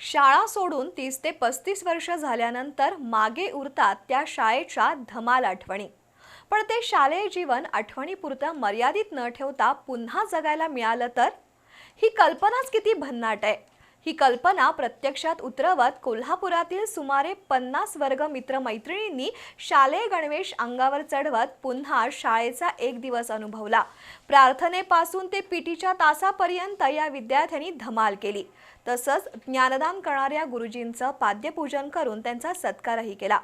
शाळा सोडून तीस ते पस्तीस वर्ष झाल्यानंतर मागे उरतात त्या शाळेच्या धमाल आठवणी. पण ते शालेय जीवन आठवणीपुरतं मर्यादित न ठेवता पुन्हा जगायला मिळालं तर? ही कल्पनाच किती भन्नाट आहे. ही कल्पना प्रत्यक्षात उतरवत कोल्हापुरातील सुमारे पन्नास वर्ग मित्रमैत्रिणींनी शालेय गणवेश अंगावर चढवत पुन्हा शाळेचा एक दिवस अनुभवला. प्रार्थनेपासून ते पीटीच्या तासापर्यंत या विद्यार्थ्यांनी धमाल केली. तसंच ज्ञानदान करणाऱ्या गुरुजींचं पाद्यपूजन करून त्यांचा सत्कारही केला.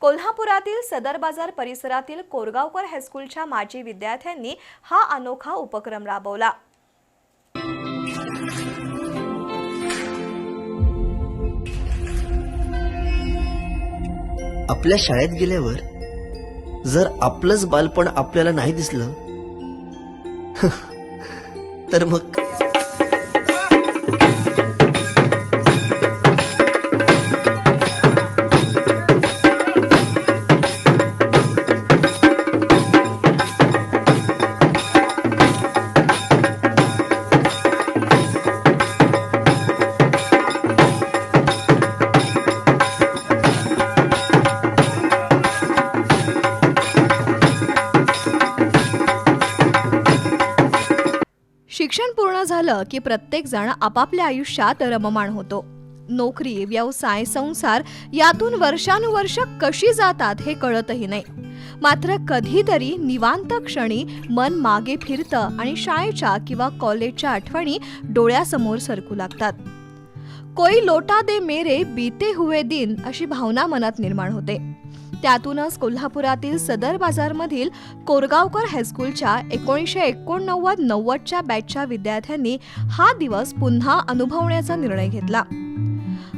कोल्हापुरातील सदर बाजार परिसरातील कोरगावकर हायस्कूलच्या माजी विद्यार्थ्यांनी हा अनोखा उपक्रम राबवला. आपल्या शाळेत गेल्यावर जर आपलंच बालपण आपल्याला नाही दिसलं तर मग शिक्षण पूर्ण झालं की प्रत्येक जण आपापल्या आयुष्यात रममाण होतो. नोकरी व्यवसाय संसार यातून वर्षानुवर्ष कशी जातात हे कळतही नाही. मात्र कधीतरी निवांत क्षणी मन मागे फिरतं आणि शाळेच्या किंवा कॉलेजच्या आठवणी डोळ्यासमोर सरकू लागतात. कोई लोटा दे मेरे बीते हुए दिन अशी भावना मनात निर्माण होते. त्यातूनच कोल्हापुरातील सदर बाजारमधील कोरगावकर हायस्कूलच्या एकोणीसशे एकोणनव्वद नव्वदच्या बॅचच्या विद्यार्थ्यांनी हा दिवस पुन्हा अनुभवण्याचा निर्णय घेतला.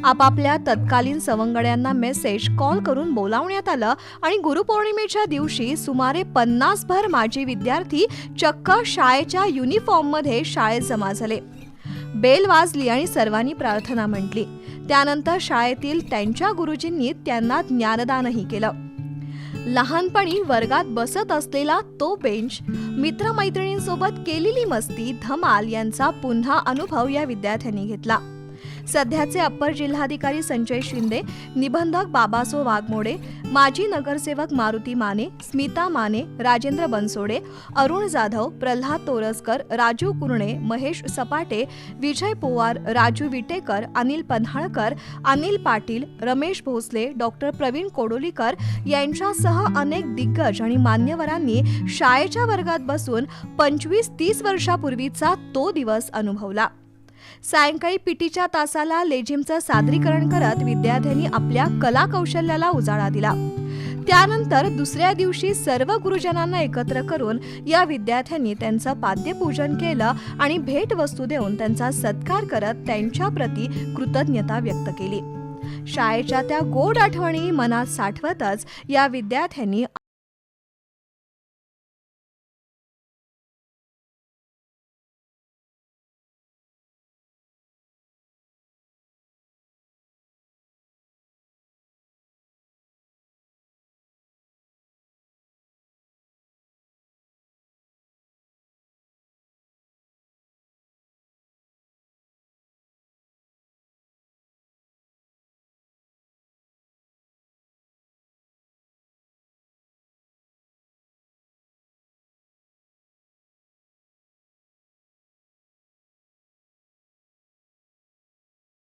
आपापल्या तत्कालीन सवंगड्यांना मेसेज कॉल करून बोलावण्यात आलं आणि गुरुपौर्णिमेच्या दिवशी सुमारे पन्नास भर माजी विद्यार्थी चक्क शाळेच्या युनिफॉर्ममध्ये शाळेत जमा झाले. बेल वाजली आणि सर्वांनी प्रार्थना म्हटली. त्यानंतर शाळेतील त्यांच्या गुरुजींनी त्यांना ज्ञानदानही केलं. लहानपणी वर्गात बसत असलेला तो बेंच मित्रमैत्रिणींसोबत केलेली मस्ती धमाल यांचा पुन्हा अनुभव या विद्यार्थ्यांनी घेतला. सध्याचे अप्पर जिल्हाधिकारी संजय शिंदे निबंधक बाबासो वाघमोडे माजी नगरसेवक मारुती माने स्मिता माने राजेंद्र बनसोडे अरुण जाधव प्रल्हाद तोरसकर राजू कुरणे महेश सपाटे विजय पोवार राजू विटेकर अनिल पन्हाळकर अनिल पाटील रमेश भोसले डॉक्टर प्रवीण कोडोलीकर यांच्यासह अनेक दिग्गज आणि मान्यवरांनी शाळेच्या वर्गात बसून पंचवीस तीस वर्षापूर्वीचा तो दिवस अनुभवला. सायंकाळी पीटीच्या तासाला लेझिमचं सादरीकरण करत विद्यार्थ्यांनी आपल्या कला कौशल्याला उजाळा दिला. त्यानंतर दुसऱ्या दिवशी सर्व गुरुजनांना एकत्र करून या विद्यार्थ्यांनी त्यांचं पाद्यपूजन केलं आणि भेटवस्तू देऊन त्यांचा सत्कार करत त्यांच्या प्रती कृतज्ञता व्यक्त केली. शाळेच्या त्या गोड आठवणी मनात साठवतच या विद्यार्थ्यांनी